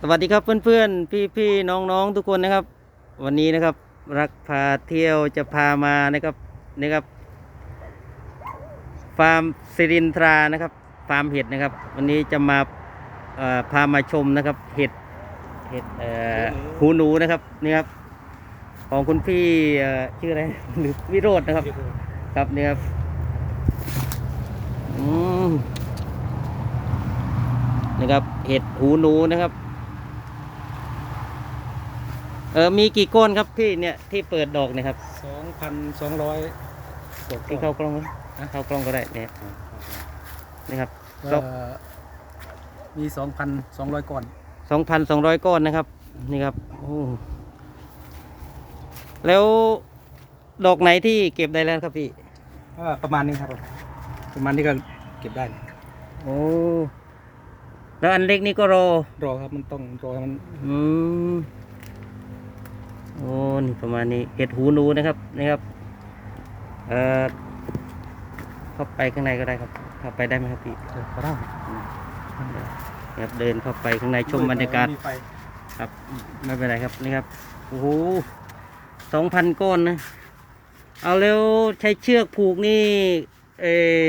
สวัสดีครับเพื่อนๆ พี่ๆ น้องๆ ทุกคนนะครับ วันนี้นะครับรักพาเที่ยวจะพามานะครับนี่ครับ ฟาร์มสิรินทรานะครับ ฟาร์มเห็ดนะครับ วันนี้จะมาเอ่อพามาชมนะครับเห็ดเห็ดหูหนูนะครับนี่ครับ ของคุณพี่ชื่ออะไรหรือวิโรจน์นะครับ ครับนี่ครับนี่ครับเห็ดหูหนูนะครับ เออมีกี่ก้นครับพี่เนี่ยที่เปิดดอกเนี่ยครับสองพันสองร้อยกว่าที่เข้ากล้องไหมเข้ากล้องก็ได้เนี่ยนี่ครับก็มีสองพันสองร้อยก่อนสองพันสองร้อยก้อนนะครับ นี่ครับโอ้แล้วดอกไหนที่เก็บได้แล้วครับพี่ก็ประมาณนี้ครับผมประมาณนี้ก็เก็บได้โอ้แล้วอันเล็กนี่ก็รอรอครับมันต้องรอให้มันอืมโอ้นี่ ประมาณนี้เห็ดหูหนูนะครับนี่ครับเอ่อเข้าไปข้างในก็ได้ครับ เข้าไปได้ไหมครับพี่เออก็ได้ครับเดินเข้าไปข้างในชมบรรยากาศมีไฟครับไม่เป็นไรครับนี่ครับโอ้โหสองพันก้อนนะเอาแล้วใช้เชือกผูกนี่เออ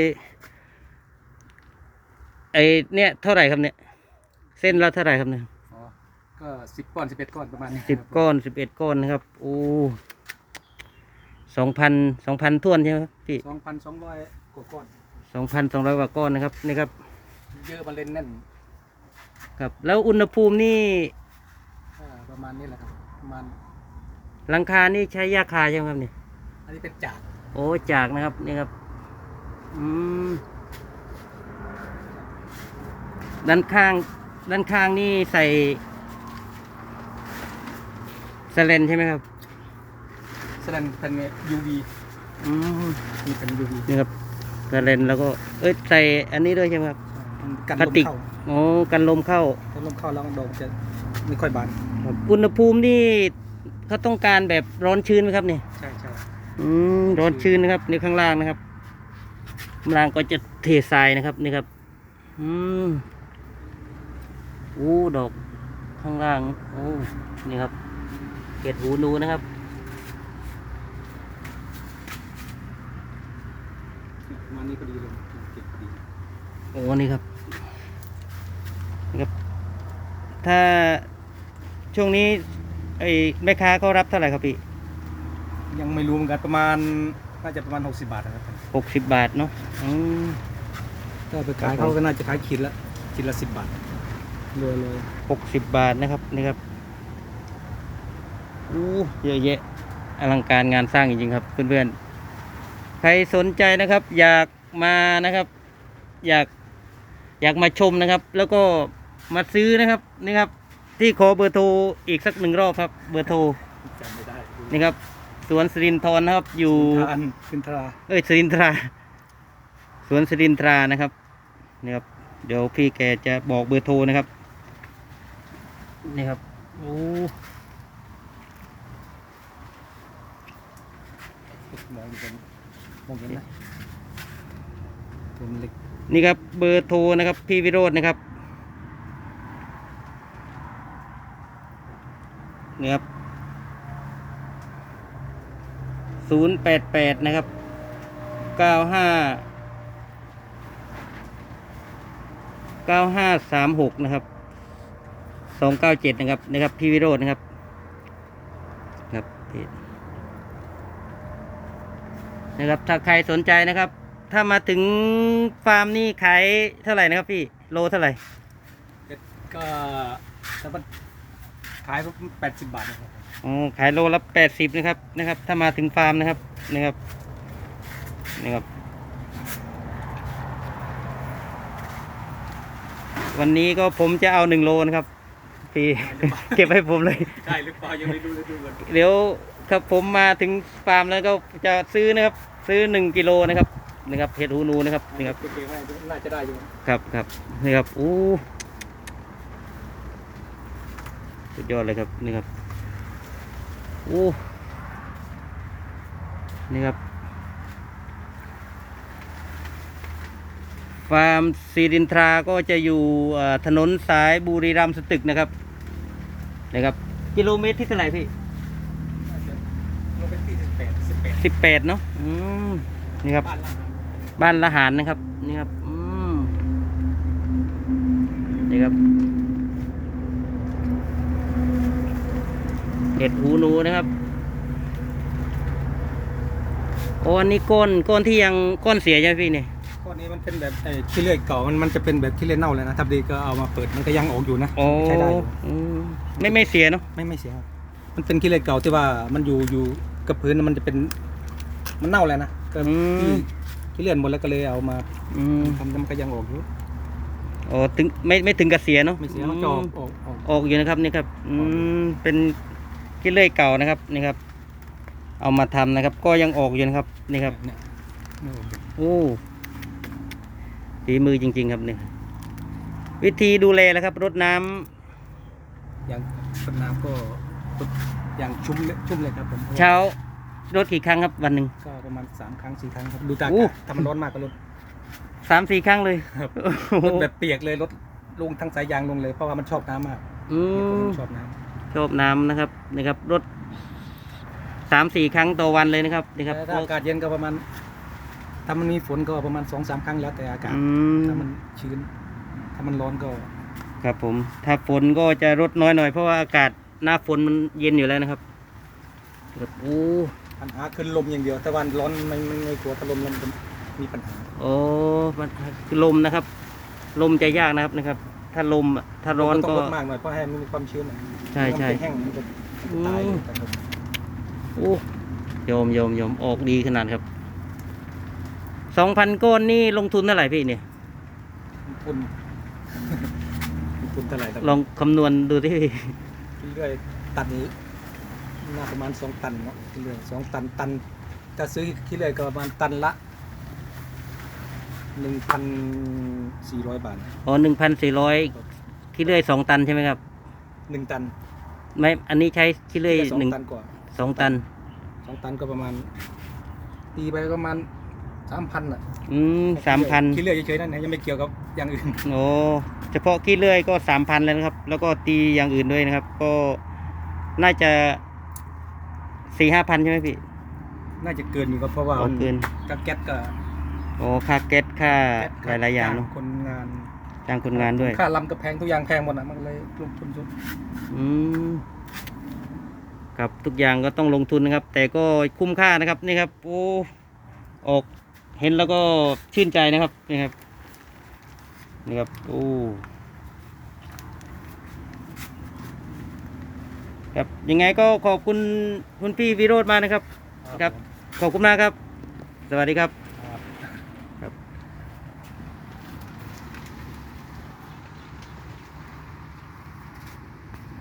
ไอเนี่ยเท่าไหร่ครับเนี่ย เส้นละเท่าไหร่ครับเนี่ยอ๋อ ก็สิบก้อนสิบเอ็ดก้อนประมาณนี้สิบก้อนสิบเอ็ดก้อนนะครับโอ้สองพันสองพันท่วนใช่ไหมครับพี่สองพันสองร้อยกว่าก้อนสองพันสองร้อยกว่าก้อนนะครับนี่ครับ เยอะมาเล่นแน่นครับ แล้วอุณหภูมินี่อ่าประมาณนี้แหละครับประมาณหลังคานี่ใช้ยาคาใช่ไหมครับเนี่ยอันนี้เป็นจากโอ้จากนะครับนี่ครับอืมด้านข้าง ด้านข้างนี่ใส่ส เลนใช่ไหมครับแสดงเป็นยูวีอืมนี่เป็นยูวีนี่ครับสเลนแล้วก็ เอ้ยใส่อันนี้ด้วยใช่ไหมครับกันพลาลสมติกเข้าโอ้กันลมเข้ากันลมเข้าแล้วดอกจะไม่ค่อยบานครับอุณหภูมินี่เขาต้องการแบบร้อนชื้นไหมครับเนี่ย ใช่ใช่อืมร้อนชื้นนะครับนี่ข้างล่างนะครับข้างล่างก็จะเททรายนะครับนี่ครับ อืมอู้ดอกข้างล่างโอ้นี่ครับ เกล็ดหูหนูนะครับประมาณนี้พอดีเลยเก็บพอดีโอ้นี่ครับนี่ครับ ถ้าช่วงนี้ไอ้แม่ค้าเขารับเท่าไหร่ครับพี่ยังไม่รู้เหมือนกันประมาณน่าจะประมาณ 60 บาทนะครับหกสิบบาทเนาะอืมก็ไปขายเขาก็น่าจะขายขีดละขีดละสิบบาทรวยเลยหกสิบบาทนะครับนี่ครับ อู้เยอะแยะอลังการงานสร้างจริงๆครับเพื่อนๆ ใครสนใจนะครับ อยากมานะครับ อยากอยากมาชมนะครับ แล้วก็มาซื้อนะครับนี่ครับ ที่ขอเบอร์โทรอีกสักหนึ่งรอบครับ เบอร์โทรจำไม่ได้นี่ครับสวนสิรินทรนะครับ อยู่ทานขึ้นทราเอ้ยสิรินทรา สวนสิรินทรานะครับนี่ครับ เดี๋ยวพี่แกจะบอกเบอร์โทรนะครับนี่ครับโอ้ มองเป็นมองเห็นไหมเป็นเหล็กนี่ครับเบอร์โทรนะครับพี่วิโรจน์นะครับนี่ครับศูนย์แปดแปดนะครับเก้าห้าเก้าห้าสามหกนะครับสองเก้าเจ็ดนะครับนะครับพี่วิโรจน์นะครับครับ นะครับถ้าใครสนใจนะครับ ถ้ามาถึงฟาร์มนี่ขายเท่าไหร่นะครับพี่โลเท่าไหร่เอ็ดก็ถ้ามันขายแปดสิบบาทนะครับอ๋อขายโลละแปดสิบนะครับนะครับ ถ้ามาถึงฟาร์มนะครับนะครับนี่ครับ วันนี้ก็ผมจะเอาหนึ่งโลนะครับพี่เก็บให้ผมเลยได้หรือเปล่ายังไม่รู้เลยดูกันเดี๋ยวครับผมมาถึงฟาร์มแล้วก็จะซื้อนะครับ ซื้อหนึ่งกิโลนะครับนะครับเห็ดหูหนูนะครับนี่ครับโอเคไหมน่าจะได้อยู่ครับครับนี่ครับอู้สุดยอดเลยครับนี่ครับอู้นี่ครับฟาร์มซีรินทราก็จะอยู่เอ่อถนนสายบุรีรัมย์สตึกนะครับนะครับ กิโลเมตรที่เท่าไหร่พี่ น่าจะลงไปที่สิบแปด สิบแปดสิบแปดเนาะอืมนี่ครับบ้านละห้าบ้านละหารนะครับ นี่ครับอืมนี่ครับเห็ดหูหนูนะครับโอ้อันนี้ก้นก้นที่ยังก้นเสียใช่ไหมพี่เนี่ยก้อนนี้มันเป็นแบบไอ้ขี้เลื่อยเก่ามันมันจะเป็นแบบขี้เลื่อยเน่าเลยนะทับดีก็เอามาเปิดมันก็ยังออกอยู่นะโอ้ใช้ได้อยู่อืมไม่ไม่เสียเนาะไม่ไม่เสียครับมันเป็นขี้เลื่อยเก่าที่ว่ามันอยู่อยู่กับพื้นมันจะเป็น มันเน่าแล้วนะก็อืมขี้ขี้เลื่อยหมดแล้วก็เลยเอามาอืมทำแล้วมันก็ยังออกอยู่โอ้ถึงไม่ไม่ถึงกับเสียเนาะไม่เสียมันจะออกออกออก ออกอยู่นะครับนี่ครับอืมเป็นกิเลสเก่านะครับนี่ครับ เอามาทำนะครับ ก็ยังออกอยู่นะครับนี่ครับเนี่ยไม่ออกโอ้ฝีมือจริง ๆ ครับเนี่ยวิธีดูแลแล้วครับรดน้ำอย่างต้นน้ำก็อย่างชุ่มเลยชุ่มเลยครับผมเช้า รดกี่ครั้งครับวันหนึ่ง ก็ประมาณสามครั้งสี่ครั้งครับดูจากโอ้ถ้ามันร้อนมากก็ลดสามสี่ครั้งเลยครับโอ้โหลดแบบเปียกเลยลดลงทั้งสายยางลงเลยเพราะว่ามันชอบน้ำมากอืเนี่ยผมมชอบน้ชอบน้ำนะครับนี่ครับรดสามสี่ครั้งต่อวันเลยนะครับนี่ำครับแต่ถ้าอากาศเย็นก็ประมาณถ้ามันมีฝนก็ประมาณสองสามครั้งแล้วแต่อากาศอืมถ้ามันชื้น ถ้ามันร้อนก็ครับผมถ้าฝนก็จะลดน้อยหน่อยเพราะว่าอากาศหน้าฝนมันเย็นอยู่แล้วนะครับครับโอ้ ปัญหาคือลมอย่างเดียวแต่วันร้อนไม่ไม่ไม่กลัวถ้าลมแล้วมันจะมีปัญหาโอ้มันคือลมนะครับ ลมจะยากนะครับนะครับ ถ้าลมอะถ้าร้อนต้อก็งลดมากหน่อยเพราะให้มันมีความชื้นหน่อยใช่ใช่ถ้ามันแห้งมันจะตายอืมแต่ลมโอ้โยมโยมโยมออกดีขนาดครับสองพันก้อนนี่ลงทุนเท่าไหร่พี่เนี่ย คุณคุณเท่าไหร่ครับลองคำนวณดูที่ เรื่อยๆตันนี้ น่าประมาณสองตันเนาะเรื่อยๆสองตันตันถ้าซื้อขี้เลื่อยก็ประมาณตันละหนึ่งพันสี่ร้อยบาทอ๋อหนึ่งพันสี่ร้อยขี้เลื่อยสองตันใช่ไหมครับหนึ่งตันไม่อันนี้ใช้ขี้เลื่อยสองหนึ่งตันกว่าสองตันสองตันก็ประมาณตีไปประมาณสามพันอะ อืมสามพันขี้เลื่อยเฉยๆนั่นนะยังไม่เกี่ยวกับอย่างอื่นโอ้เฉพาะขี้เลื่อยก็สามพันแล้วนะครับ แล้วก็ตีอย่างอื่นด้วยนะครับ ก็น่าจะ สี่ห้าพันใช่ไหมพี่ น่าจะเกินอยู่ครับเพราะว่าอ๋อเกินกบแก๊สก็โอ้ค่าแก๊สค่าแก๊สหลายๆอย่างเนาะคนงานจ้างคนงานด้วย ค่าลำก็แพงทุกอย่างแพงหมดอะมันก็เลยลงทุนสุดอืมครับทุกอย่างก็ต้องลงทุนนะครับ แต่ก็คุ้มค่านะครับนี่ครับโอ้ออกเห็นแล้วก็ชื่นใจนะครับนี่ครับนี่ครับโอ้ ครับยังไงก็ขอบคุณคุณพี่วิโรธมากนะครับครับ ขอบคุณมากครับ สวัสดีครับ